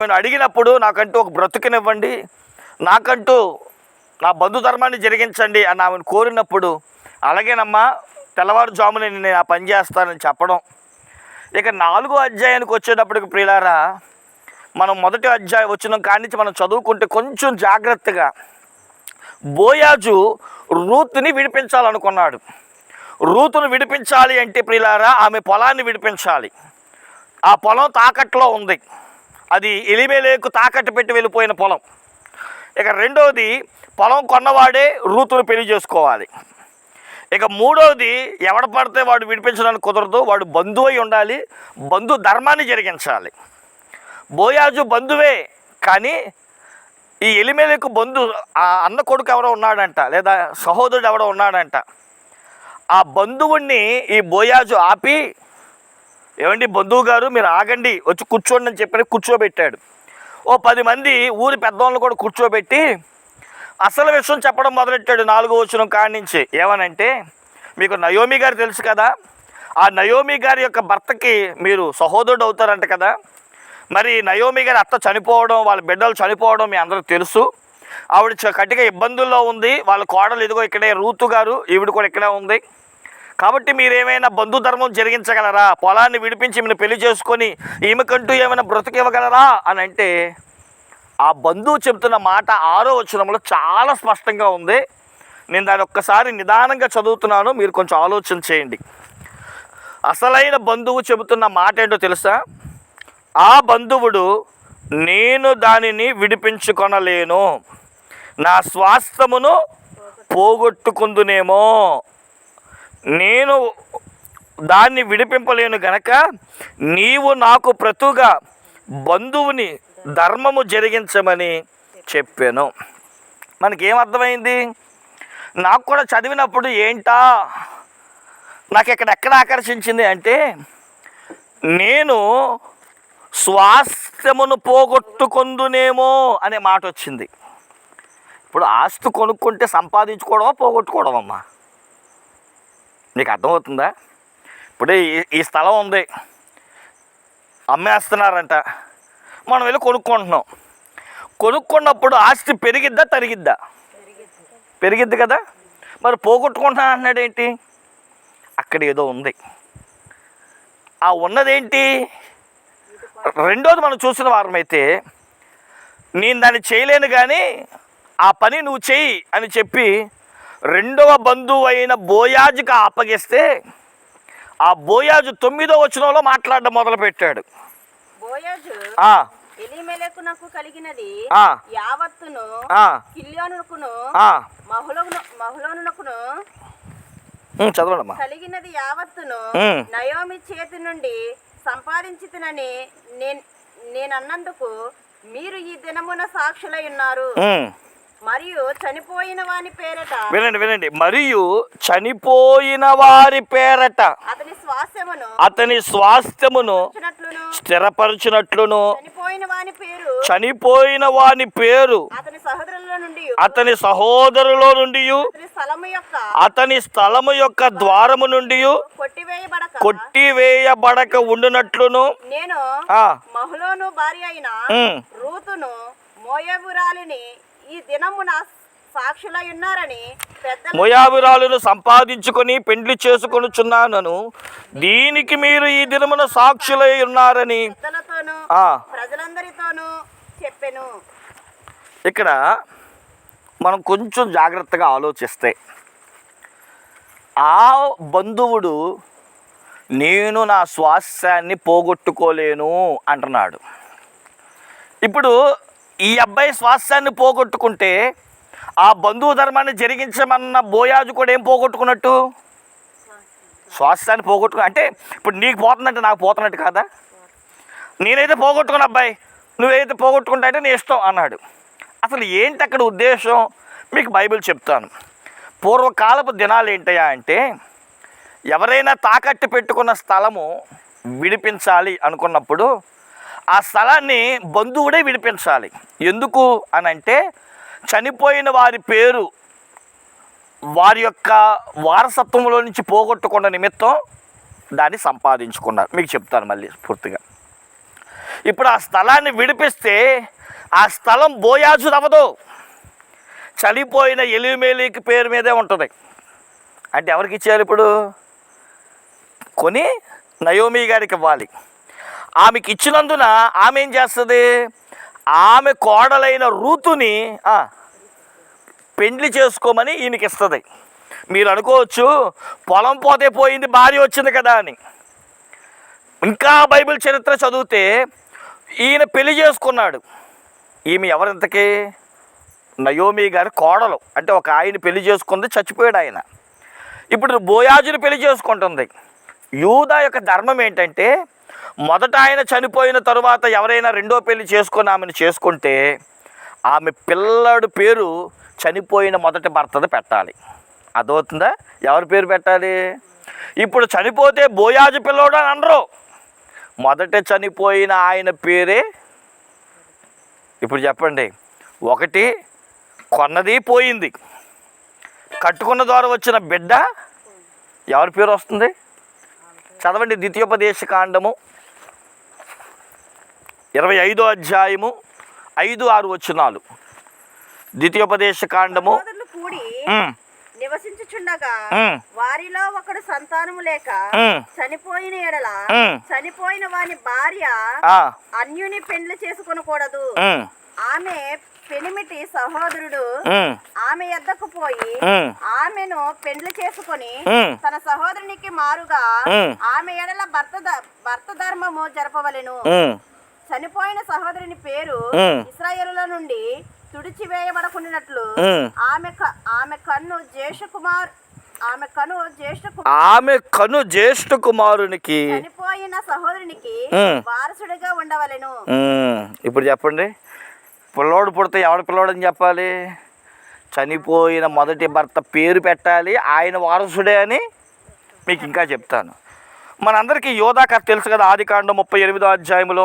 నేను అడిగినప్పుడు నాకంటూ ఒక బ్రతుకునివ్వండి నాకంటూ నా బంధు ధర్మాన్ని జరిగించండి అని ఆమెను కోరినప్పుడు అలాగేనమ్మా తెల్లవారుజామున నేను ఆ పని చేస్తానని చెప్పడం. ఇక నాలుగో అధ్యాయానికి వచ్చేటప్పటికి ప్రియులారా మనం మొదటి అధ్యాయం వచ్చిన కాడి నుంచి మనం చదువుకుంటే కొంచెం జాగ్రత్తగా బోయాజు రూత్ని విడిపించాలనుకున్నాడు. రూతును విడిపించాలి అంటే ప్రియులారా ఆమె పొలాన్ని విడిపించాలి. ఆ పొలం తాకట్లో ఉంది. అది ఎలిమేలేకు తాకట్టు పెట్టి వెళ్ళిపోయిన పొలం. ఇక రెండవది పొలం కొన్నవాడే రూతును పెళ్ళి చేసుకోవాలి. ఇక మూడవది ఎవడ పడితే వాడు విడిపించడానికి కుదరదు వాడు బంధువు అయి ఉండాలి బంధు ధర్మాన్ని జరిగించాలి. బోయాజు బంధువే కానీ ఈ ఎలిమేలకు బంధు ఆ అన్న కొడుకు ఎవరో ఉన్నాడంట లేదా సహోదరుడు ఎవడో ఉన్నాడంట. ఆ బంధువుణ్ణి ఈ బోయాజు ఆపి ఏమండి బంధువు గారు మీరు ఆగండి వచ్చి కూర్చోండి అని చెప్పి కూర్చోబెట్టాడు. ఓ పది మంది ఊరి పెద్దవాళ్ళు కూడా కూర్చోబెట్టి అసలు విషయం చెప్పడం మొదలెట్టాడు నాలుగో వచ్చిన కాడి నుంచి. ఏమనంటే మీకు నయోమి గారు తెలుసు కదా ఆ నయోమి గారి యొక్క భర్తకి మీరు సహోదరుడు అవుతారంట కదా. మరి నయోమి గారి అత్త చనిపోవడం వాళ్ళ బిడ్డలు చనిపోవడం మీ అందరూ తెలుసు. ఆవిడ చ- కటిక ఇబ్బందుల్లో ఉంది. వాళ్ళ కోడలు ఇదిగో ఇక్కడే రూతు గారు ఈవిడ కూడా ఇక్కడే ఉంది. కాబట్టి మీరు ఏమైనా బంధుధర్మం జరిగించగలరా? పొలాన్ని విడిపించి ఈమెను పెళ్ళి చేసుకొని ఈమెకంటూ ఏమైనా బ్రతికివ్వగలరా? అని అంటే ఆ బంధువు చెబుతున్న మాట ఆరో వచనంలో చాలా స్పష్టంగా ఉంది. నేను దాని ఒక్కసారి నిదానంగా చదువుతున్నాను. మీరు కొంచెం ఆలోచన చేయండి. అసలైన బంధువు చెబుతున్న మాట ఏంటో తెలుసా? ఆ బంధువుడు నేను దానిని విడిపించుకొనలేను. నా స్వాస్థ్యమును పోగొట్టుకుందునేమో. నేను దాన్ని విడిపింపలేను గనక నీవు నాకు ప్రతుగా బంధువుని ధర్మము జరిగించమని చెప్పాను. మనకేం అర్థమైంది నాకు కూడా చదివినప్పుడు ఏంటా? నాకు ఇక్కడ ఎక్కడ ఆకర్షించింది అంటే నేను స్వాస్థ్యమును పోగొట్టుకుందునేమో అనే మాట వచ్చింది ఇప్పుడు ఆస్తి కొనుక్కుంటే సంపాదించుకోవడమా పోగొట్టుకోవడమమ్మా? నీకు అర్థమవుతుందా ఇప్పుడు ఈ ఈ స్థలం ఉంది. అమ్మేస్తున్నారంట. మనం వెళ్ళి కొనుక్కుంటున్నాం. కొనుక్కున్నప్పుడు ఆస్తి పెరిగిద్దా తరిగిద్దా? పెరిగిద్ది కదా. మరి పోగొట్టుకుంటున్నా అన్నాడు ఏంటి? అక్కడ ఏదో ఉంది. ఆ ఉన్నదేంటి? రెండోది మనం చూసిన వారమైతే నేను దాన్ని చేయలేను కానీ ఆ పని నువ్వు చెయ్యి అని చెప్పి రెండవ బంధువు అయిన బోయాజుకి అప్పగిస్తే ఆ బోయాజు తొమ్మిదో వచనంలో మాట్లాడడం మొదలుపెట్టాడు ఎలిమెలకునకు కలిగినది. యావత్తును కిల్యోనుకును మహులోనుకును చదవండమ్మా కలిగినది యావత్తును. నయోమి చేతి నుండి సంపాదించితినని నేను నేనన్నందుకు మీరు ఈ దినమున సాక్షులై ఉన్నారు. మరియు చనిపోయిన వాని పేరట. వినండి వినండి. మరియు చనిపోయిన వారి పేరట. అతని స్వాస్యమును అతని స్వాస్థ్యమును స్థిరపరచినట్లును. చనిపోయిన వాని పేరు చనిపోయిన వాని పేరు అతని సహోదరుల నుండి. అతని సహోదరులో నుండి. స్థలము యొక్క అతని స్థలము యొక్క ద్వారము నుండి కొట్టివేయబడక. కొట్టివేయబడక ఉండునట్లును. నేను మహులోను భార్య అయిన రూతును మోయబురాలిని ఈ దినమున సాక్షులై ఉన్నారని మొయాబురాలను సంపాదించుకొని పెండ్లి చేసుకొనుచున్నానను. దీనికి మీరు ఈ దినమున సాక్షులై ఉన్నారని ప్రజలందరితోనూ చెప్పెను. ఇక్కడ మనం కొంచెం జాగ్రత్తగా ఆలోచిస్తే ఆ బంధువుడు నేను నా స్వాస్థ్యాన్ని పోగొట్టుకోలేను అంటున్నాడు. ఇప్పుడు ఈ అబ్బాయి స్వాస్థ్యాన్ని పోగొట్టుకుంటే ఆ బంధువు ధర్మాన్ని జరిగించమన్న బోయాజు కూడా ఏం పోగొట్టుకున్నట్టు? స్వాస్థ్యాన్ని పోగొట్టుకు అంటే ఇప్పుడు నీకు పోతున్నట్టు నాకు పోతున్నట్టు కాదా? నేనైతే పోగొట్టుకున్న అబ్బాయి నువ్వైతే పోగొట్టుకుంటా అంటే నీ ఇష్టం అన్నాడు. అసలు ఏంటి అక్కడ ఉద్దేశం? మీకు బైబిల్ చెప్తాను. పూర్వకాలపు దినాలు ఏంటయ్యా అంటే ఎవరైనా తాకట్టు పెట్టుకున్న స్థలము విడిపించాలి అనుకున్నప్పుడు ఆ స్థలాన్ని బంధువుడే విడిపించాలి. ఎందుకు అని అంటే చనిపోయిన వారి పేరు వారి యొక్క వారసత్వంలో నుంచి పోగొట్టుకున్న నిమిత్తం దాన్ని సంపాదించుకున్నారు. మీకు చెప్తాను మళ్ళీ పూర్తిగా. ఇప్పుడు ఆ స్థలాన్ని విడిపిస్తే ఆ స్థలం బోయాజు అవ్వదు చనిపోయిన ఎలిమేలికి పేరు మీదే ఉంటుంది. అంటే ఎవరికి ఇచ్చారు ఇప్పుడు? కొని నయోమి గారికి ఇవ్వాలి. ఆమెకి ఇచ్చినందున ఆమె ఏం చేస్తుంది ఆమె కోడలైన రూతుని పెండ్లి చేసుకోమని ఈయనకి ఇస్తుంది మీరు అనుకోవచ్చు పొలం పోతే పోయింది భార్య వచ్చింది కదా అని. ఇంకా బైబిల్ చరిత్ర చదివితే ఈయన పెళ్ళి చేసుకున్నాడు. ఈమె ఎవరింతకి? నయోమి గారి కోడలు. అంటే ఒక ఆయన పెళ్ళి చేసుకుంది చచ్చిపోయాడు ఆయన. ఇప్పుడు బోయాజుని పెళ్ళి చేసుకుంటుంది. యూదా యొక్క ధర్మం ఏంటంటే మొదట ఆయన చనిపోయిన తరువాత ఎవరైనా రెండో పెళ్ళి చేసుకొని ఆమెను చేసుకుంటే ఆమె పిల్లడు పేరు చనిపోయిన మొదటి భర్తది పెట్టాలి. అదవుతుందా ఎవరి పేరు పెట్టాలి? ఇప్పుడు చనిపోతే బోయాజు పిల్లోడు అని అనరు. మొదట చనిపోయిన ఆయన పేరే ఇప్పుడు చెప్పండి. ఒకటి కొన్నది పోయింది. కట్టుకున్న ద్వారా వచ్చిన బిడ్డ ఎవరి పేరు వస్తుంది? చదవండి ద్వితీయోపదేశ కాండము ఇరవై ఐదో అధ్యాయము ఐదు ఆరు వచనాలు. ద్వితీయోపదేశ కాండము. నివసించుచుండగా వారిలో ఒకడు సంతానము లేక చనిపోయిన ఎడల. చనిపోయిన వాని భార్య అన్యుని పెండ్లి చేసుకొనకూడదు. ఆమె పెనిమిటి సహోదరుడు ఆమె ఎద్దకు పోయి ఆమెను పెండ్లి చేసుకొని తన సహోదరునికి మారుగా. ఆమె ఎడల భర్త భర్త ధర్మము జరపవలెను. చనిపోయిన సహోదరుని పేరు. ఇస్రాయేలుల నుండి తుడిచివేయబడకుండానట్లు ఉమ్. ఆమె ఆమె కన్ను జ్యేష్ఠ కుమార్ ఆమె కను జ్యేష్ఠ ఆమె కను జ్యేష్ఠ కుమారునికి చనిపోయిన సహోదరునికి. వారసుడిగా ఉండవలెను ఇప్పుడు చెప్పండి పిల్లోడు పుడితే ఎవడ పిల్లోడు అని చెప్పాలి చనిపోయిన మొదటి భర్త పేరు పెట్టాలి ఆయన వారసుడే అని మీకు ఇంకా చెప్తాను మనందరికీ యోధా కథ తెలుసు కదా ఆది కాండం ముప్పై ఎనిమిదో అధ్యాయంలో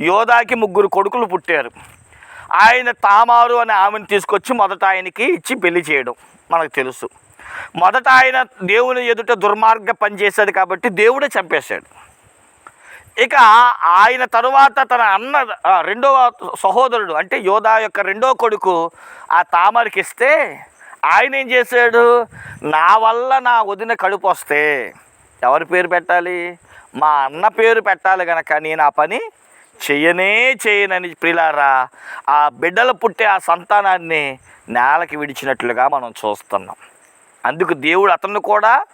యోధాకి ముగ్గురు కొడుకులు పుట్టారు. ఆయన తామారు అనే ఆమెను తీసుకొచ్చి మొదట ఆయనకి ఇచ్చి పెళ్ళి చేయడం మనకు తెలుసు. మొదట ఆయన దేవుని ఎదుట దుర్మార్గ పనిచేశాడు కాబట్టి దేవుడే చంపేశాడు. ఇక ఆయన తరువాత తన అన్న రెండవ సహోదరుడు అంటే యోధా యొక్క రెండో కొడుకు ఆ తామరకి ఇస్తే ఆయన ఏం చేశాడు? నా వల్ల నా వదిన కడుపు వస్తే ఎవరి పేరు పెట్టాలి? మా అన్న పేరు పెట్టాలి కనుక నేను ఆ పని చేయనే చేయనని ప్రిలారా ఆ బిడ్డలు పుట్టే ఆ సంతానాన్ని నేలకి విడిచినట్లుగా మనం చూస్తున్నాం. అందుకు దేవుడు అతన్ని కూడా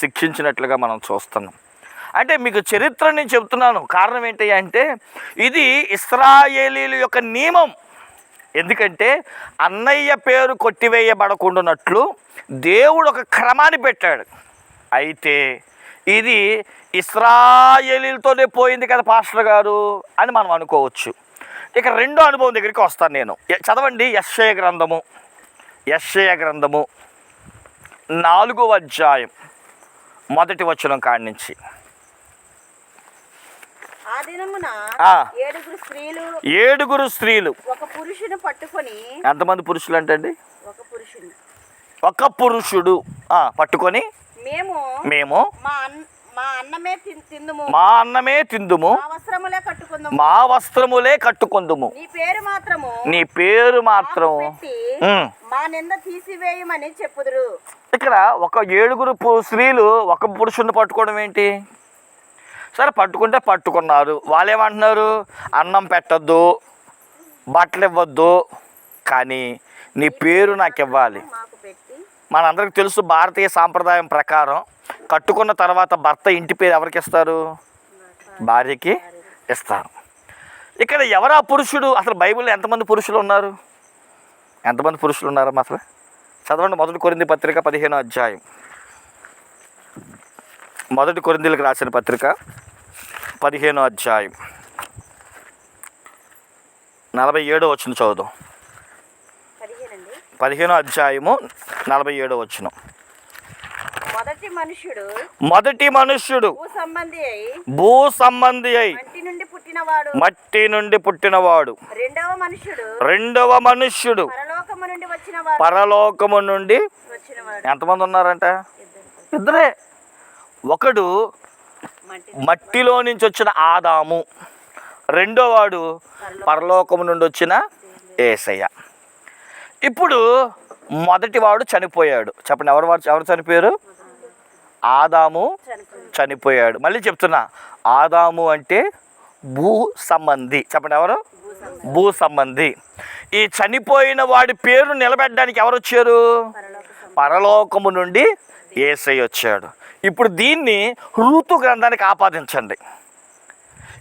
శిక్షించినట్లుగా మనం చూస్తున్నాం. అంటే మీకు చరిత్ర నేను చెప్తున్నాను. కారణం ఏంటి అంటే ఇది ఇస్రాయేలీల యొక్క నియమం. ఎందుకంటే అన్నయ్య పేరు కొట్టివేయబడకుండానట్లు దేవుడు ఒక క్రమాన్ని పెట్టాడు. అయితే ఇది ఇస్రాయేలీలతోనే పోయింది కదా పాస్టర్ గారు అని మనం అనుకోవచ్చు. ఇక రెండో అనుభవం దగ్గరికి వస్తాను నేను. చదవండి యశ్షయ గ్రంథము. యశ్షయ గ్రంథము నాలుగో అధ్యాయం మొదటి వచనం కాడి నుంచి. ఏడుగురు స్త్రీలు ఒక పురుషుని పట్టుకొని ఎంతమంది పురుషులు ఒక పురుషుని. ఒక పురుషుడు. పట్టుకొని మేము మేము మా అన్ మా అన్నమే తిందుము. మా అన్నమే తిందుము. మా వస్త్రములే కట్టుకుందుము. మా వస్త్రములే కట్టుకుందుము. నీ పేరు మాత్రము నీ పేరు మాత్రం మాకు పెట్టి ఉమ్. మా నింద తీసివేయమని చెప్పుదురు. ఇక్కడ ఒక ఏడుగురు స్త్రీలు ఒక పురుషుడిని పట్టుకోవడం ఏంటి? సరే పట్టుకుంటే పట్టుకున్నారు. వాళ్ళు ఏమంటున్నారు అన్నం పెట్టద్దు బట్టలు ఇవ్వద్దు కానీ నీ పేరు నాకు ఇవ్వాలి మనందరికి తెలుసు భారతీయ సాంప్రదాయం ప్రకారం కట్టుకున్న తర్వాత భర్త ఇంటి పేరు ఎవరికి ఇస్తారు? భార్యకి ఇస్తారు. ఇక్కడ ఎవరా పురుషుడు? అసలు బైబిల్లో ఎంతమంది పురుషులు ఉన్నారు? ఎంతమంది పురుషులు ఉన్నారు అసలు? చదవండి మొదటి కొరింది పత్రిక పదిహేనో అధ్యాయం. మొదటి కొరిందీలకు రాసిన పత్రిక పదిహేను అధ్యాయం. నలభై ఏడో వచ్చిన చదువుదాం. పదిహేనో అధ్యాయము నలభై ఏడో వచ్చిన మొదటి మనుష్యుడు మొదటి మనుష్యుడు భూ సంబంధి అయి మట్టి నుండి పుట్టినవాడు. రెండవ మనుష్యుడు రెండవ మనుష్యుడు పరలోకము నుండి ఎంతమంది ఉన్నారంట? ఇద్దరు. ఒకడు మంటి మట్టిలో నుంచి వచ్చిన ఆదాము. రెండో వాడు పరలోకము నుండి వచ్చిన ఏసయ్య. ఇప్పుడు మొదటివాడు చనిపోయాడు. చెప్పండి ఎవరు వాడు ఎవరు చనిపోయారు? ఆదాము చనిపోయాడు. మళ్ళీ చెప్తున్నా ఆదాము అంటే భూ సంబంధి. చెప్పండి ఎవరు? భూ సంబంధి. ఈ చనిపోయిన వాడి పేరు నిలబెట్టడానికి ఎవరు వచ్చారు? పరలోకము నుండి ఏసై వచ్చాడు. ఇప్పుడు దీన్ని ఋతు గ్రంథానికి ఆపాదించండి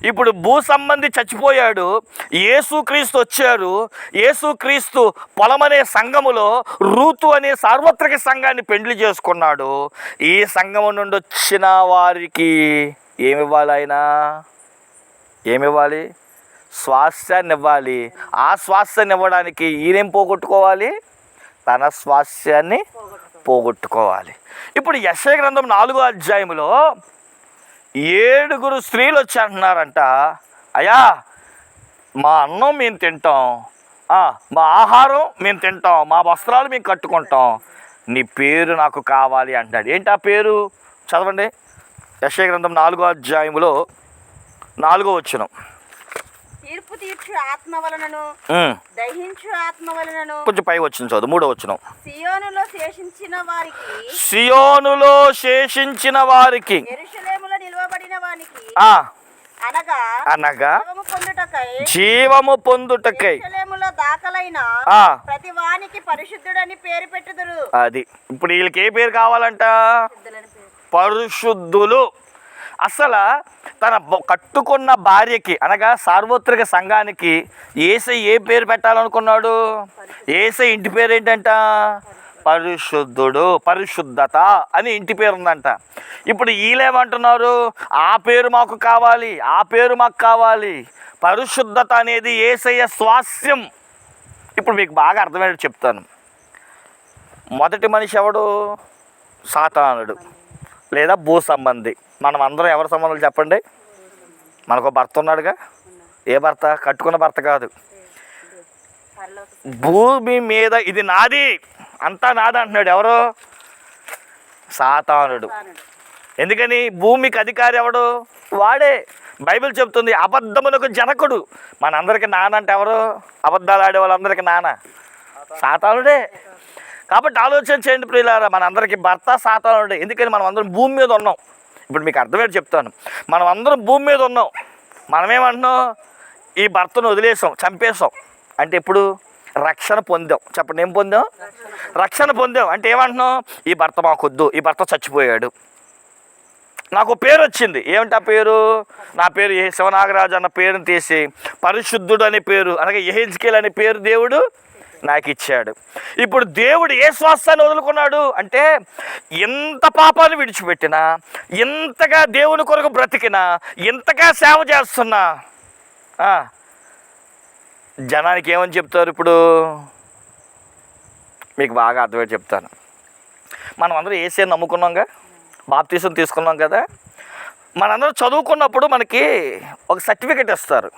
ఇప్పుడు భూ సంబంధి చచ్చిపోయాడు యేసుక్రీస్తు వచ్చారు యేసుక్రీస్తు పొలమనే సంఘములో రూతు అనే సార్వత్రిక సంఘాన్ని పెండ్లి చేసుకున్నాడు. ఈ సంఘము నుండి వచ్చిన వారికి ఏమివ్వాలి ఆయన? ఏమివ్వాలి? స్వాస్థ్యాన్ని ఇవ్వాలి ఆ స్వాస్థ్యాన్ని ఇవ్వడానికి ఈయనేం పోగొట్టుకోవాలి? తన స్వాస్థ్యాన్ని పోగొట్టుకోవాలి. ఇప్పుడు యశయ గ్రంథం నాలుగో అధ్యాయంలో ఏడుగురు స్త్రీలు వచ్చి అంటున్నారంట అయ్యా మా అన్నం మేము తింటాం మా ఆహారం మేము తింటాం మా వస్త్రాలు మేము కట్టుకుంటాం నీ పేరు నాకు కావాలి అంటాడు. ఏంటి ఆ పేరు? చదవండి. యశయ గ్రంథం నాలుగో అధ్యాయంలో నాలుగో వచ్చిన తీర్పు తీర్చు ఆత్మ వలనను దహించు ఆత్మ వలనను. కొంచెం పై వచ్చిన చదువు మూడో వచ్చిన సియోనులో శేషించిన వారికి సియోనులో శేషించిన వారికి వానికి అనగా అనగా జీవము పొందుటకై జీవము పొందుటకై ఎరుషలేములో దాఖలైన ఆ. ప్రతి వానికి పరిశుద్ధుడని పేరు పెట్టుదురు. అది. ఇప్పుడు వీళ్ళకి ఏ పేరు కావాలంట. పరిశుద్ధులు. అసలు తన కట్టుకున్న భార్యకి అనగా సార్వత్రిక సంఘానికి ఏసై ఏ పేరు పెట్టాలనుకున్నాడు? ఏసై ఇంటి పేరు ఏంటంట పరిశుద్ధుడు పరిశుద్ధత అని ఇంటి పేరు ఉందంట. ఇప్పుడు వీళ్ళేమంటున్నారు ఆ పేరు మాకు కావాలి ఆ పేరు మాకు కావాలి. పరిశుద్ధత అనేది ఏసయ్య స్వాస్యం. ఇప్పుడు మీకు బాగా అర్థమయ్యేది చెప్తాను. మొదటి మనిషి ఎవడు? సాతానుడు. లేదా భూ సంబంధి. మనం అందరం ఎవరి సంబంధాలు చెప్పండి? మనకు భర్త ఉన్నాడుగా? ఏ భర్త? కట్టుకున్న భర్త కాదు. భూమి మీద ఇది నాది. అంతా నాదంటున్నాడు ఎవరు? సాతానుడు. ఎందుకని? భూమికి అధికారి ఎవడు? వాడే. బైబిల్ చెప్తుంది అబద్ధమునకు జనకుడు. మనందరికి నాన్న అంటే ఎవరు? అబద్ధాలు ఆడే వాళ్ళందరికీ నాన్న. సాతానుడే. కాబట్టి ఆలోచన చేయండి ప్రియులారా మనందరికీ భర్త సాతానుడే. ఎందుకని? మనం అందరం భూమి మీద ఉన్నాం. ఇప్పుడు మీకు అర్థమయ్యేది చెప్తాను. మనం అందరం భూమి మీద ఉన్నాం. మనమేమంటున్నాం? ఈ భర్తను వదిలేసాం చంపేసాం. అంటే ఇప్పుడు రక్షణ పొందాం. చెప్పండి ఏం పొందాం? రక్షణ పొందాం. అంటే ఏమంటున్నాం? ఈ భర్త మాకొద్దు ఈ భర్త చచ్చిపోయాడు. నాకు పేరు వచ్చింది. ఏమిటి ఆ పేరు? నా పేరు ఏ శివనాగరాజు అన్న పేరుని తీసి పరిశుద్ధుడు అనే పేరు అనగా ఏహెజ్కేల్ అనే పేరు దేవుడు నాకు ఇచ్చాడు. ఇప్పుడు దేవుడు ఏ శ్వాసాన్ని వదులుకున్నాడు? అంటే ఎంత పాపాన్ని విడిచిపెట్టినా ఎంతగా దేవుని కొరకు బ్రతికినా ఎంతగా సేవ చేస్తున్నా జనానికి ఏమని చెప్తారు ఇప్పుడు? మీకు బాగా అర్థమై చెప్తాను. మనం అందరూ ఏసీ నమ్ముకున్నాంగా బాప్తీసం తీసుకున్నాం కదా. మనందరం చదువుకున్నప్పుడు మనకి ఒక సర్టిఫికేట్ ఇస్తారు.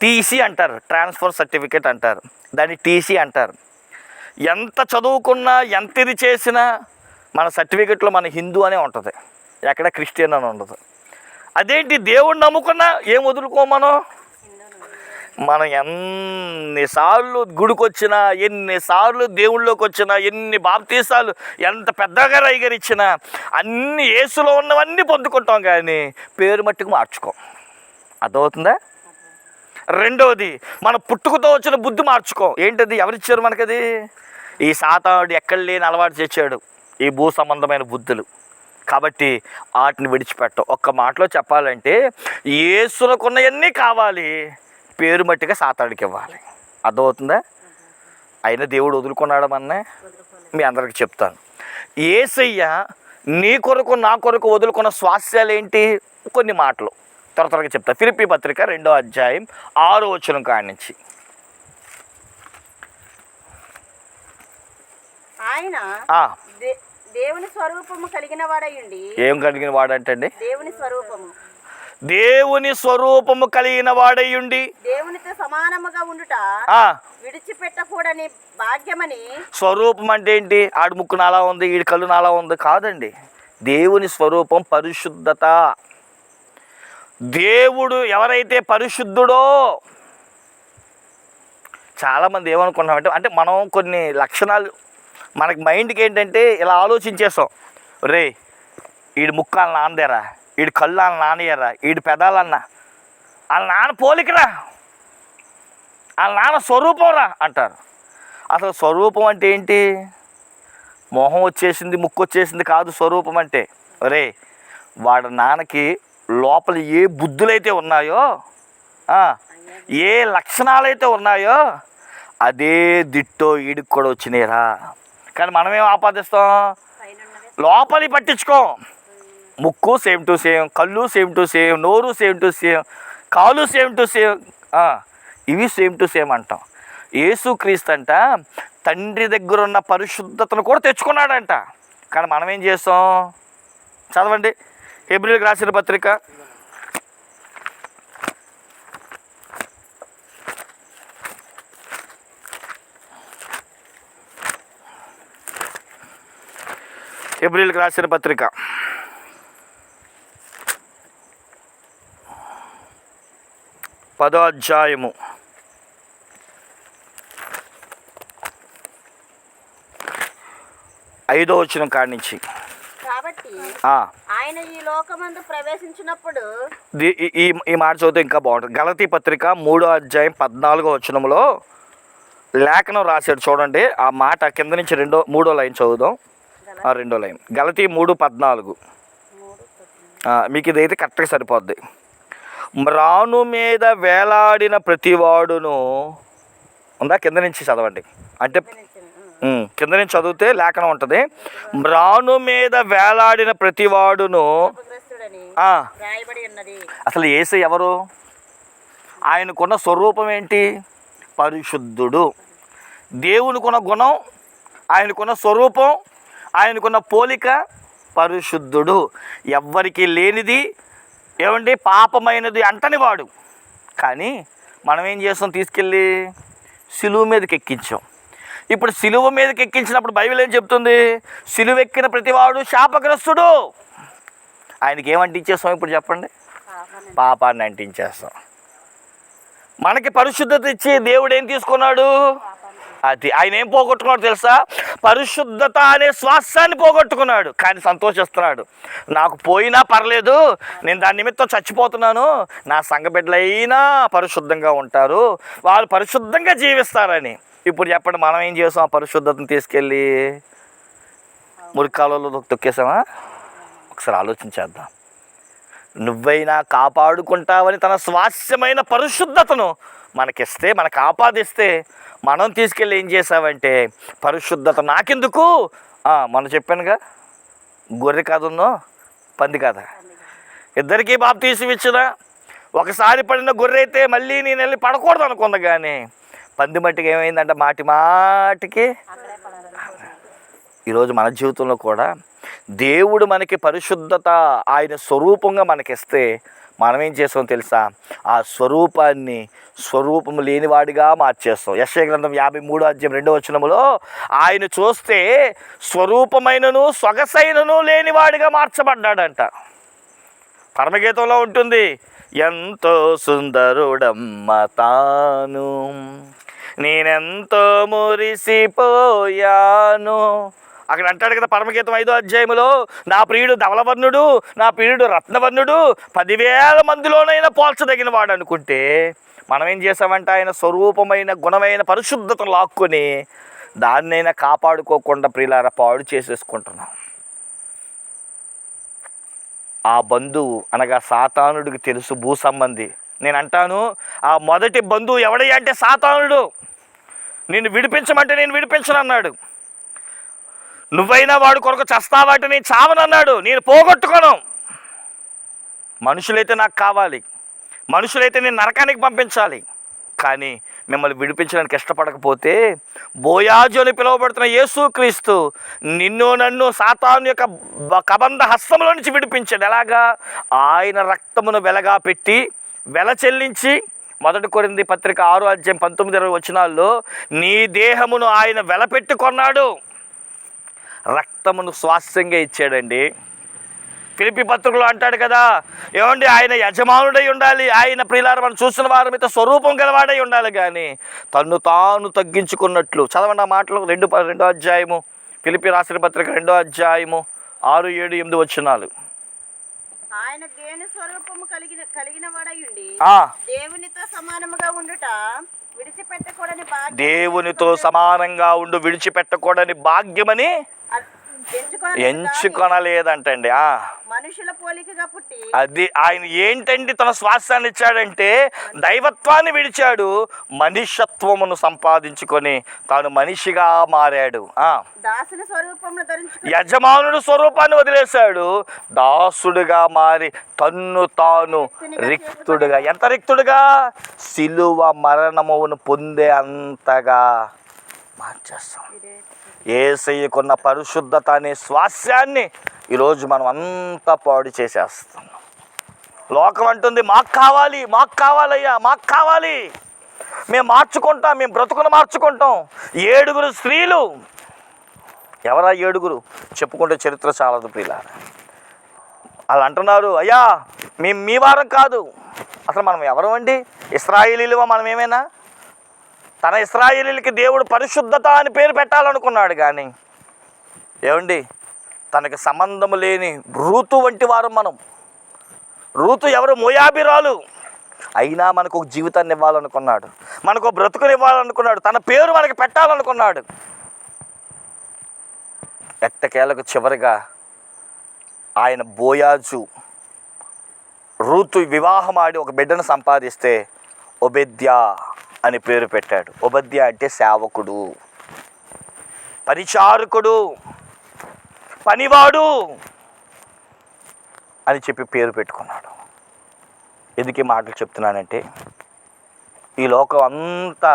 టీసీ అంటారు ట్రాన్స్ఫర్ సర్టిఫికేట్ అంటారు. దాన్ని టీసీ అంటారు. ఎంత చదువుకున్నా ఎంత ఇది చేసినా మన సర్టిఫికెట్లో మన హిందూ అనే ఉంటుంది. ఎక్కడ క్రిస్టియన్ అని ఉండదు. అదేంటి దేవుణ్ణి నమ్ముకున్నా ఏం వదులుకో మనం ఎన్నిసార్లు గుడికి వచ్చినా ఎన్నిసార్లు దేవుళ్ళలోకి వచ్చినా ఎన్ని బాప్తీసాలు ఎంత పెద్దగా రైగరిచ్చినా అన్ని ఏసులో ఉన్నవన్నీ పొందుకుంటాం కానీ పేరు మట్టుకు మార్చుకోం. అర్థమవుతుందా? రెండవది మన పుట్టుకతో వచ్చిన బుద్ధి మార్చుకోం. ఏంటది? ఎవరిచ్చారు మనకది? ఈ సాతానుడు ఎక్కడ లేని అలవాటు చేశాడు. ఈ భూ సంబంధమైన బుద్ధులు. కాబట్టి వాటిని విడిచిపెట్టం. ఒక్క మాటలో చెప్పాలంటే ఏసులకున్నవన్నీ కావాలి. పేరు మట్టిగా సాతాడికి ఇవ్వాలి. అర్థమవుతుందా? అయినా దేవుడు వదులుకున్నాడు మన్నే? మీ అందరికి చెప్తాను. ఏసయ్య నీ కొరకు నా కొరకు వదులుకున్న స్వాస్యాలు ఏంటి? కొన్ని మాటలు. త్వర త్వరగా చెప్తా. ఫిలిపి పత్రిక రెండో అధ్యాయం ఆరో వచనం కాడి నుంచి ఆయన దేవుని స్వరూపము కలిగిన వాడయుండి ఏం కలిగిన వాడంటండి? దేవుని స్వరూపము. దేవుని స్వరూపము కలిగిన వాడయ్యుండి. దేవునితో సమానముగా ఉండుట విడిచిపెట్టకూడని భాగ్యమని స్వరూపం అంటే ఏంటి? ఆడి ముక్కు నాలా ఉంది ఈడి కళ్ళు నాలా ఉంది కాదండి. దేవుని స్వరూపం పరిశుద్ధత. దేవుడు ఎవరైతే పరిశుద్ధుడో చాలామంది ఏమనుకుంటున్నామంటే అంటే మనం కొన్ని లక్షణాలు మనకి మైండ్కి ఏంటంటే ఇలా ఆలోచించేస్తాం. రే ఈడు ముక్కాల నాన్నదేరా ఈడు కళ్ళు వాళ్ళ నాన్నయ్యరా ఈడు పెదాలన్న. వాళ్ళ నాన్న పోలికరా. వాళ్ళ నాన్న స్వరూపం రా అంటారు. అసలు స్వరూపం అంటే ఏంటి? మొహం వచ్చేసింది ముక్కు వచ్చేసింది కాదు స్వరూపం అంటే. రే వాడి నాన్నకి లోపల ఏ బుద్ధులైతే ఉన్నాయో ఏ లక్షణాలైతే ఉన్నాయో అదే దిట్టో ఈడికి కూడా వచ్చినాయిరా. కానీ మనమేం ఆపాదిస్తాం? లోపలి పట్టించుకో. ముక్కు సేమ్ టు సేమ్ కళ్ళు సేమ్ టు సేమ్ నోరు సేమ్ టు సేమ్ కాలు సేమ్ టు సేమ్ ఇవి సేమ్ టు సేమ్ అంటాం. యేసుక్రీస్తు అంట తండ్రి దగ్గర ఉన్న పరిశుద్ధతను కూడా తెచ్చుకున్నాడంట. కానీ మనం ఏం చేస్తాం? చదవండి. ఏప్రిల్కి రాసిన పత్రిక. ఏప్రిల్కి రాసిన పత్రిక. పదో అధ్యాయము ఐదో వచ్చిన కాడి నుంచి. కాబట్టి ఆయన ఈ లోకమందు ప్రవేశించినప్పుడు ఈ- ఈ మాట చదివితే ఇంకా బాగుంటుంది. గలతీ పత్రిక మూడో అధ్యాయం పద్నాలుగో వచనంలో లేఖనం రాశాడు. చూడండి ఆ మాట కింద నుంచి రెండో మూడో లైన్ చదువుదాం. ఆ రెండో లైన్. గలతీ మూడు పద్నాలుగు. మీకు ఇదైతే కరెక్ట్గా సరిపోద్ది. మ్రాను మీద వేలాడిన ప్రతివాడును ఉందా? కింద నుంచి చదవండి. అంటే కింద నుంచి చదివితే లేఖనం ఉంటుంది. మ్రాను మీద వేలాడిన ప్రతివాడును అసలు ఏసు ఎవరు? ఆయనకున్న స్వరూపం ఏంటి? పరిశుద్ధుడు. దేవునికున్న గుణం ఆయనకున్న స్వరూపం ఆయనకున్న పోలిక పరిశుద్ధుడు. ఎవ్వరికి లేనిది ఏమండి? పాపమైనది అంటని వాడు. కానీ మనం ఏం చేస్తాం? తీసుకెళ్ళి సిలువ మీదకి ఎక్కించాం ఇప్పుడు సిలువ మీదకి ఎక్కించినప్పుడు బైబిల్ ఏం చెప్తుంది? సిలువ ఎక్కిన ప్రతివాడు శాపగ్రస్తుడు. ఆయనకి ఏమంటించేస్తాం ఇప్పుడు చెప్పండి? పాపాన్ని అంటించేస్తాం. మనకి పరిశుద్ధత ఇచ్చి దేవుడు ఏం తీసుకున్నాడు? అది ఆయన ఏం పోగొట్టుకున్నాడు తెలుసా? పరిశుద్ధత అనే శ్వాసాన్ని పోగొట్టుకున్నాడు. కానీ సంతోషిస్తున్నాడు. నాకు పోయినా పర్లేదు నేను దాని నిమిత్తం చచ్చిపోతున్నాను. నా సంఘ బిడ్డలైనా పరిశుద్ధంగా ఉంటారు. వాళ్ళు పరిశుద్ధంగా జీవిస్తారని. ఇప్పుడు చెప్పండి మనం ఏం చేసాం? ఆ పరిశుద్ధతను తీసుకెళ్ళి మురికాలలో తొక్కేసామా? ఒకసారి ఆలోచించేద్దాం నువ్వైనా కాపాడుకుంటావని తన స్వాస్యమైన పరిశుద్ధతను మనకిస్తే మనకు ఆపాదిస్తే మనం తీసుకెళ్ళి ఏం చేసావంటే పరిశుద్ధత నాకెందుకు? ఆ, మొన్న చెప్పానుగా గొర్రె కాదున్నో పంది కాదా? ఇద్దరికీ బాబు తీసి ఇచ్చిన ఒకసారి పడిన గొర్రె అయితే మళ్ళీ నేను వెళ్ళి పడకూడదు అనుకుంది కానీ పంది మట్టికి ఏమైందంటే మాటి మాటికి ఈరోజు మన జీవితంలో కూడా దేవుడు మనకి పరిశుద్ధత ఆయన స్వరూపంగా మనకిస్తే మనం ఏం చేస్తాం తెలుసా? ఆ స్వరూపాన్ని స్వరూపము లేనివాడిగా మార్చేస్తాం. యశ్య గ్రంథం యాభై మూడో అధ్యాయం రెండో వచనములో ఆయన చూస్తే స్వరూపమైనను సొగసైనను లేనివాడిగా మార్చబడ్డాడంట. పరమగీతంలో ఉంటుంది ఎంతో సుందరుడమ్మ తాను నేనెంతో మురిసిపోయాను అక్కడ అంటాడు కదా పరమగీతం ఐదో అధ్యాయములో నా ప్రియుడు ధవలవర్ణుడు నా ప్రియుడు రత్నవర్ణుడు పదివేల మందిలోనైనా పోల్చదగిన వాడు అనుకుంటే మనం ఏం చేసామంటే ఆయన స్వరూపమైన గుణమైన పరిశుద్ధతను లాక్కొని దాన్నైనా కాపాడుకోకుండా ప్రియులారా పాడు చేసేసుకుంటున్నాం. ఆ బంధువు అనగా సాతానుడికి తెలుసు భూ సంబంధి. నేను అంటాను ఆ మొదటి బంధువు ఎవడయ్యా అంటే సాతానుడు. నేను విడిపించమంటే నేను విడిపించను అన్నాడు. నువ్వైనా వాడు కొరకు చస్తావాటి నేను చావనన్నాడు. నేను పోగొట్టుకోను. మనుషులైతే నాకు కావాలి. మనుషులైతే నేను నరకానికి పంపించాలి. కానీ మిమ్మల్ని విడిపించడానికి ఇష్టపడకపోతే బోయాజు అని పిలువబడుతున్న యేసుక్రీస్తు నిన్ను నన్ను సాతాను యొక్క కబంధ హస్తంలో నుంచి విడిపించాడు. ఎలాగా? ఆయన రక్తమును వెలగా పెట్టి వెల చెల్లించి మొదటి కొరింది పత్రిక ఆరు అధ్యాయం పంతొమ్మిది ఇరవై వచనాల్లో నీ దేహమును ఆయన వెలపెట్టి కొన్నాడు. రక్తమును స్వాస్థ్యంగా ఇచ్చాడండి. ఫిలిపి పత్రికలో అంటాడు కదా ఏమండి ఆయన యజమానుడై ఉండాలి ఆయన ప్రియులార మనం చూస్తున్న వారి మీద స్వరూపం గలవాడై ఉండాలి కానీ తన్ను తాను తగ్గించుకున్నట్లు. చదవండి ఆ మాటలు రెండు రెండో అధ్యాయము. ఫిలిపి రాసిన పత్రిక రెండో అధ్యాయము ఆరు ఏడు ఎనిమిది వచ్చినాలు ఆయన దేని స్వరూపము కలిగిన కలిగిన వాడయుండి ఆ, దేవునితో సమానముగా ఉండుట దేవునితో సమానంగా ఉండు విడిచిపెట్టకూడని భాగ్యమని ఎంచుకొనలేదంటండి. ఆ. మనుషుల పోలికగా పుట్టి అది ఆయన ఏంటండి తన శ్వాసాన్ని ఇచ్చాడంటే దైవత్వాన్ని విడిచాడు మనిషత్వమును సంపాదించుకొని తాను మనిషిగా మారాడు. యజమానుడు స్వరూపాన్ని వదిలేశాడు. దాసుడుగా మారి తన్ను తాను రిక్తుడుగా. ఎంత రిక్తుడుగా? సిలువ మరణమును పొందే అంతగా మార్చేస్తాం ఏసయ్యకున్న పరిశుద్ధత అనే స్వాస్యాన్ని ఈరోజు మనం అంతా పాడు చేసేస్తున్నాం. లోకం అంటుంది మాకు కావాలి మాకు కావాలయ్యా మాకు కావాలి. మేము మార్చుకుంటాం మేము బ్రతుకును మార్చుకుంటాం. ఏడుగురు స్త్రీలు. ఎవరా ఏడుగురు? చెప్పుకుంటే చరిత్ర చాలదు ప్రియుల వాళ్ళు అంటున్నారు అయ్యా మేము మీ వారం కాదు. అసలు మనం ఎవరు అండి? ఇస్రాయిలీలువా మనం ఏమైనా తన ఇస్రాయేలీలకి దేవుడు పరిశుద్ధత అని పేరు పెట్టాలనుకున్నాడు కానీ ఏమండి? తనకి సంబంధం లేని రూతు వంటి వారు మనం. రూతు ఎవరు? మోయాబిరాలు. అయినా మనకు ఒక జీవితాన్ని ఇవ్వాలనుకున్నాడు. మనకు బ్రతుకుని ఇవ్వాలనుకున్నాడు. తన పేరు మనకి పెట్టాలనుకున్నాడు. ఎట్టకేలకు చివరిగా ఆయన బోయాజు రూతు వివాహం ఆడి ఒక బిడ్డను సంపాదిస్తే ఒబెద్యా అని పేరు పెట్టాడు. ఒబద్య అంటే సేవకుడు. పరిచారకుడు. పనివాడు అని చెప్పి పేరు పెట్టుకున్నాడు. ఎందుకు ఈ మాటలు చెప్తున్నానంటే ఈ లోకం అంతా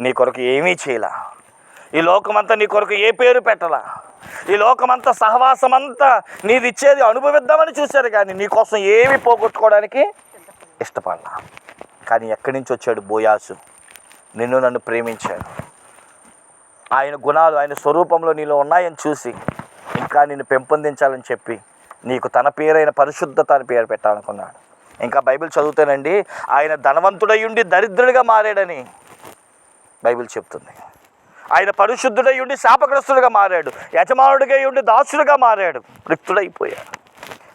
నీ కొరకు ఏమీ చేయలా. ఈ లోకమంతా నీ కొరకు ఏ పేరు పెట్టలా. ఈ లోకమంతా సహవాసం అంతా నీది ఇచ్చేది అనుభవిద్దామని చూశారు కానీ నీ కోసం ఏమి పోగొట్టుకోవడానికి ఇష్టపడలా. కానీ ఎక్కడి నుంచి వచ్చాడు బోయాసు? నిన్ను నన్ను ప్రేమించాడు. ఆయన గుణాలు ఆయన స్వరూపంలో నీలో ఉన్నాయని చూసి ఇంకా నిన్ను పెంపొందించాలని చెప్పి నీకు తన పేరైన పరిశుద్ధత అని పేరు పెట్టాలనుకున్నాడు. ఇంకా బైబిల్ చదువుతానండి ఆయన ధనవంతుడయ్యుండి దరిద్రుడిగా మారాడని బైబిల్ చెప్తుంది. ఆయన పరిశుద్ధుడయ్యుండి శాపగ్రస్తుడిగా మారాడు. యజమానుడిగా ఉండి దాసుడిగా మారాడు. రిక్తుడైపోయాడు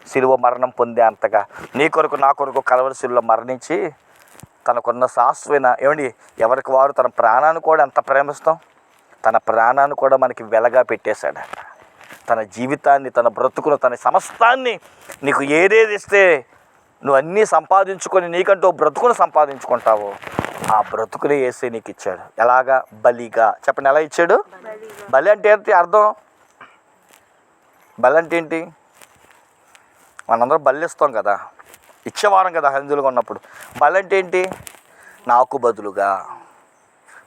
సిలువ మరణం పొందే అంతగా నీ కొరకు నా కొరకు కలవరి మరణించి తనకున్న శాశ్వత ఏమండి ఎవరికి వారు తన ప్రాణాన్ని కూడా ఎంత ప్రేమిస్తాం? తన ప్రాణాన్ని కూడా మనకి వెలగా పెట్టేశాడు తన జీవితాన్ని తన బ్రతుకును తన సమస్తాన్ని నీకు ఏదేది ఇస్తే నువ్వు అన్నీ సంపాదించుకొని నీకంటూ ఓ బ్రతుకును సంపాదించుకుంటావు ఆ బ్రతుకునే వేసే నీకు ఇచ్చాడు ఎలాగా? బలిగా. చెప్పండి ఎలా ఇచ్చాడు? బలి అంటే ఏంటి అర్థం? బలి అంటే ఏంటి? మనందరం బలి ఇస్తాం కదా. ఇచ్చేవారం కదా హిందువులుగా ఉన్నప్పుడు. బలి అంటే ఏంటి నాకు బదులుగా.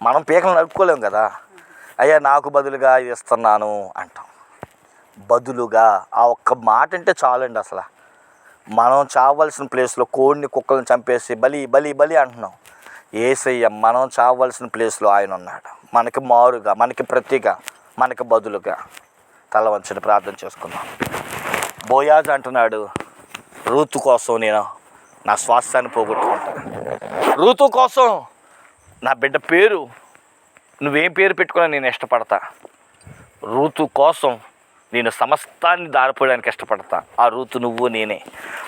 మనం పీకలు నడుపుకోలేము కదా. అయ్యా నాకు బదులుగా ఇది ఇస్తున్నాను అంటాం. బదులుగా ఆ ఒక్క మాట అంటే చాలండి అసలు. మనం చావలసిన ప్లేస్లో కోడిని కుక్కలను చంపేసి బలి బలి బలి అంటున్నాం. ఏసయ్య మనం చావలసిన ప్లేస్లో ఆయన ఉన్నాడు. మనకి మారుగా మనకి ప్రతిగా మనకి బదులుగా తల వంచని ప్రార్థన చేసుకుందాం. బోయాజ్ అంటున్నాడు రూతు కోసం నేను నా స్వాస్థ్యాన్ని పోగొట్టుకుంటాను రూతు కోసం నా బిడ్డ పేరు నువ్వేం పేరు పెట్టుకున్నా నేను ఇష్టపడతా. రూతు కోసం నేను సమస్తాన్ని దారిపోయడానికి ఇష్టపడతా. ఆ రూతు నువ్వు నేనే.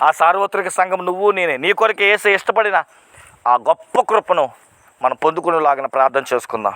ఆ సార్వత్రిక సంఘం నువ్వు నేనే. నీ కొరకు ఏసే ఇష్టపడిన ఆ గొప్ప కృపను మనం పొందుకునేలాగిన ప్రార్థన చేసుకుందాం.